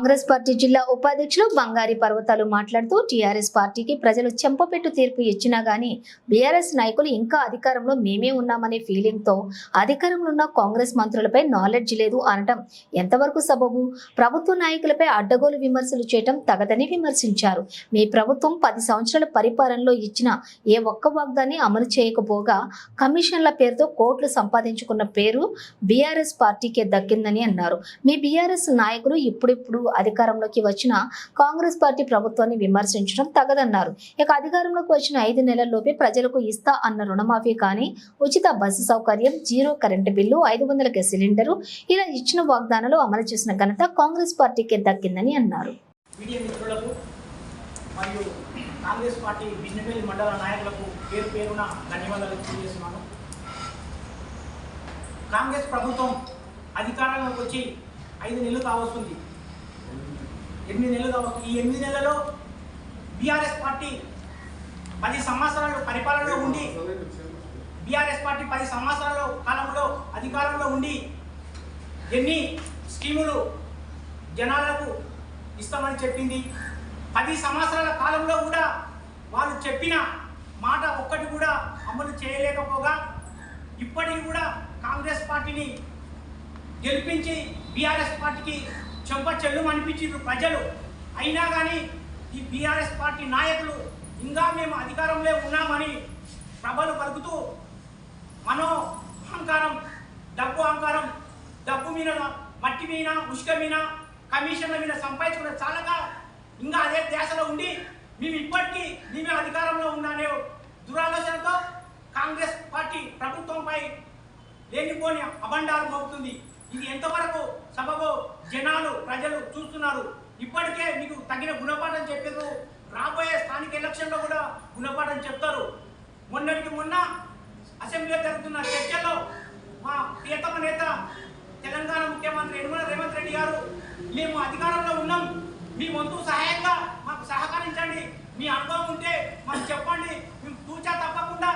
Congress party జిల్లా ఉపాధ్యక్షులు బంగారి పర్వతాలు మాట్లాడుతూ టీఆర్ఎస్ పార్టీకి ప్రజలు చెంపపెట్టు తీర్పు ఇచ్చినా గానీ బీఆర్ఎస్ నాయకులు ఇంకా అధికారంలో మేమే ఉన్నామనే ఫీలింగ్తో అధికారంలో ఉన్న కాంగ్రెస్ మంత్రులపై నాలెడ్జ్ లేదు అనటం ఎంతవరకు సబబు? ప్రభుత్వ నాయకులపై అడ్డగోలు విమర్శలు చేయటం తగదని విమర్శించారు. మీ ప్రభుత్వం పది సంవత్సరాల పరిపాలనలో ఇచ్చిన ఏ ఒక్క వాగ్దాన్ని అమలు చేయకపోగా కమిషన్ల పేరుతో కోట్లు సంపాదించుకున్న పేరు బీఆర్ఎస్ పార్టీకే దక్కిందని అన్నారు. మీ బీఆర్ఎస్ నాయకులు ఇప్పుడిప్పుడు అధికారంలోకి వచ్చిన కాంగ్రెస్ పార్టీ ప్రభుత్వాన్ని విమర్శించడం తగదన్నారు. ఇక అధికారంలోకి వచ్చిన ఐదు నెలల్లోపే ప్రజలకు ఇస్తా అన్న రుణమాఫీ కానీ ఉచిత బస్సు సౌకర్యం జీరో కరెంటు బిల్లు ఐదు వందల గ్యాస్ సిలిండరు ఇలా ఇచ్చిన వాగ్దానాలు అమలు చేసిన ఘనత కాంగ్రెస్ పార్టీకి దక్కిందని అన్నారు. మరియు కాంగ్రెస్ పార్టీ బిజినపల్లి మండల నాయకులకు పేరు పేరున ధన్యవాదాలు తెలియజేస్తున్నాను. కాంగ్రెస్ ప్రభుత్వం అధికారంలోకి వచ్చి ఐదు నెలలు కావస్తుంది ఎనిమిది నెలలు కావస్తుంది ఈ ఎనిమిది నెలలో బీఆర్ఎస్ పార్టీ పది సంవత్సరాలు పరిపాలనలో ఉండి బీఆర్ఎస్ పార్టీ పది సంవత్సరాల కాలంలో అధికారంలో ఉండి ఎన్ని స్కీములు జనాలకు ఇస్తామని చెప్పింది. పది సంవత్సరాల కాలంలో కూడా వాళ్ళు చెప్పిన మాట ఒక్కటి కూడా అమలు చేయలేకపోగా ఇప్పటికి కూడా కాంగ్రెస్ పార్టీని గెలిపించి బీఆర్ఎస్ పార్టీకి చెంప చెల్లు అనిపించారు ప్రజలు. అయినా కానీ ఈ బీఆర్ఎస్ పార్టీ నాయకులు ఇంకా మేము అధికారంలో ఉన్నామని ప్రభలు పలుకుతూ మనో అహంకారం డబ్బు అహంకారం డబ్బు మీద మట్టి మీద ఉష్క మీద కమిషన్ల మీద సంపాదించుకున్న చాలక ఇంకా అదే దేశంలో ఉండి మేము ఇప్పటికీ మేమే అధికారంలో ఉన్నానే దురాలోచనతో కాంగ్రెస్ పార్టీ ప్రభుత్వంపై లేనిపోని అబండాలు మోపుతుంది. ఇది ఎంతవరకు సబబు జనాలు ప్రజలు చూస్తున్నారు. ఇప్పటికే మీకు తగిన గుణపాఠం చెప్పారు రాబోయే స్థానిక ఎలక్షన్లో కూడా గుణపాఠం చెప్తారు. మొన్నటికి మొన్న అసెంబ్లీలో జరుగుతున్న చర్చల్లో మా ప్రియతమ నేత తెలంగాణ ముఖ్యమంత్రి యనమల రేవంత్ రెడ్డి గారు మేము అధికారంలో ఉన్నాం. మీ వంతు సహాయంగా మాకు సహకరించండి. మీ అనుభవం ఉంటే మాకు చెప్పండి. మేము తూచా తప్పకుండా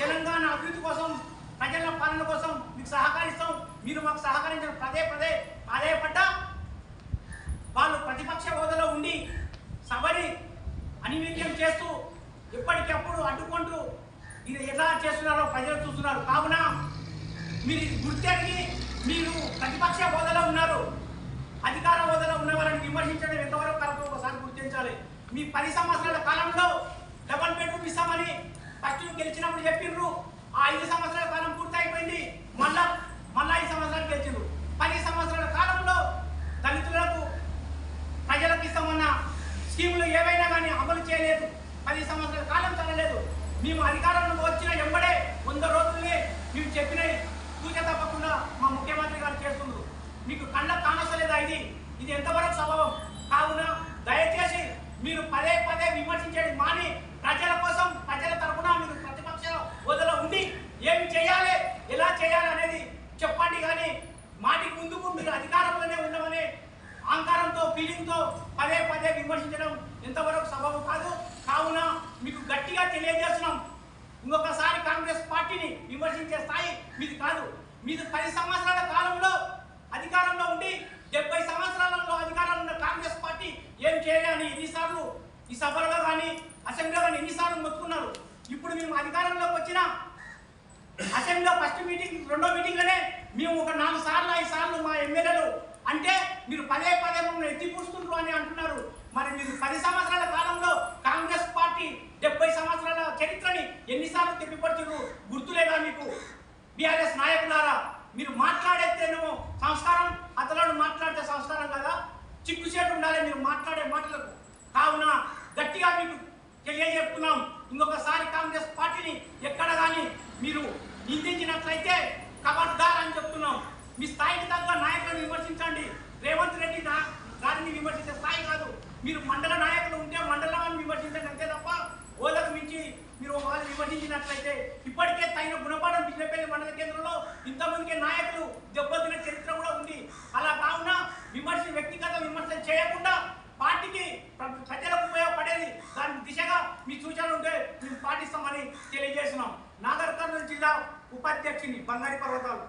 తెలంగాణ అభివృద్ధి కోసం ప్రజల పాలన కోసం మీకు సహకరిస్తాం. మీరు మాకు సహకరించిన పదే పదే ఆదాయపడ్డా ప్రతిపక్ష హోదాలో ఉండి సబరి అనివేద్యం చేస్తూ ఎప్పటికప్పుడు అడ్డుకుంటూ మీరు ఎలా చేస్తున్నారో ప్రజలు చూస్తున్నారు. కావున మీరు గుర్తెరిగి మీరు ప్రతిపక్ష హోదాలో ఉన్నారు. అధికార హోదాలో ఉన్న వాళ్ళని విమర్శించడం ఎంతవరకు కరెక్ట్ ఒకసారి గుర్తించాలి. మీ పది సంవత్సరాల కాలంలో డబల్ బెడ్రూమ్ ఇస్తామని ఫస్ట్ గెలిచినప్పుడు చెప్పిండ్రు ఆ ఐదు సంవత్సరాల కాలం పూర్తి అయిపోయింది మళ్ళా మళ్ళా ఐదు సంవత్సరాలు గెలిచిండ్రు పది సంవత్సరాల కాలంలో దళితులకు ప్రజలకు ఇస్తామన్న స్కీములు ఏవైనా కానీ అమలు చేయలేదు పది సంవత్సరాల కాలం చల్లలేదు మేము అధికారంలో వచ్చిన ఎంబడే వంద రోజుల్ని మేము చెప్పినవి పూజ తప్పకుండా మా ముఖ్యమంత్రి గారు చేస్తున్నారు మీకు కళ్ళ కానసలేదా ఇది? ఇది ఎంతవరకు స్వభావం? కావున దయచేసి మీరు పదే పదే విమర్శించడం మాని ప్రజల కోసం ప్రజల తరఫున మీరు ప్రతిపక్ష వదల ఉండి ఏమి చేయాలి ఎలా చేయాలి అనేది చెప్పండి కానీ మాటికి ముందుకు మీరు అధికారంలోనే ఉండమని అహంకారంతో ఫీలింగ్తో పదే పదే విమర్శించడం ఎంతవరకు సబబు కాదు. కావున మీకు గట్టిగా తెలియజేస్తున్నాం. ఇంకొకసారి కాంగ్రెస్ పార్టీని విమర్శించే స్థాయి మీది కాదు. మీది పది సంవత్సరాల కాలంలో అధికారంలో ఉండి డెబ్బై సంవత్సరాలలో అధికారంలో ఉన్న కాంగ్రెస్ పార్టీ ఏం చేయాలని ఎన్నిసార్లు ఈ సభలో కానీ అసెంబ్లీలో కానీ ఎన్నిసార్లు మొత్తుకున్నారు. ఇప్పుడు మేము అధికారంలోకి వచ్చిన అసెంబ్లీలో ఫస్ట్ మీటింగ్ రెండో మీటింగ్లోనే మేము ఒక నాలుగు సార్లు ఐదు సార్లు మా ఎమ్మెల్యేలు అంటే మీరు పదే పదే మమ్మల్ని ఎత్తిపూడుతుండ్రు అని అంటున్నారు. మరి మీరు పది సంవత్సరాల కాలంలో కాంగ్రెస్ పార్టీ డెబ్బై సంవత్సరాల చరిత్రని ఎన్నిసార్లు తిప్పిపడుతున్నారు? గుర్తులేదా మీకు? బీఆర్ఎస్ నాయకులారా మీరు మాట్లాడేస్తేనేమో సంస్కారం అతలను మాట్లాడితే సంస్కారం కదా? చిక్కుచేటు ఉండాలి మీరు మాట్లాడే మాటలకు. కావున గట్టిగా మీకు తెలియజెప్తున్నాం. ఇంకొకసారి కాంగ్రెస్ పార్టీని ఎక్కడ కానీ మీరు నిందించినట్లయితే కబర్దార్ అని చెప్తున్నాం. మీ స్థాయికి తగ్గ నాయకులను విమర్శించండి రేవంత్ రెడ్డి నా గారిని విమర్శించే స్థాయి కాదు మీరు మండల నాయకులు ఉంటే మండలాన్ని విమర్శించండి అంతే తప్ప ఓలకు మించి మీరు వాళ్ళు విమర్శించినట్లయితే ఇప్పటికే తగిన గుణపాఠం బిజినపల్లి మండల కేంద్రంలో. ఇంతమందికి నాయకులు దెబ్బతిన చరిత్ర కూడా ఉంది. అలా కావున విమర్శ వ్యక్తిగత విమర్శలు చేయకుండా పార్టీకి ప్రజలకు ఉపయోగపడేది దాని దిశగా మీ సూచనలు ఉంటే మేము పాటిస్తామని తెలియజేసినాం నాగర్ కర్నూలు జిల్లా ఉపాధ్యక్షుని బంగారి పర్వతాలు.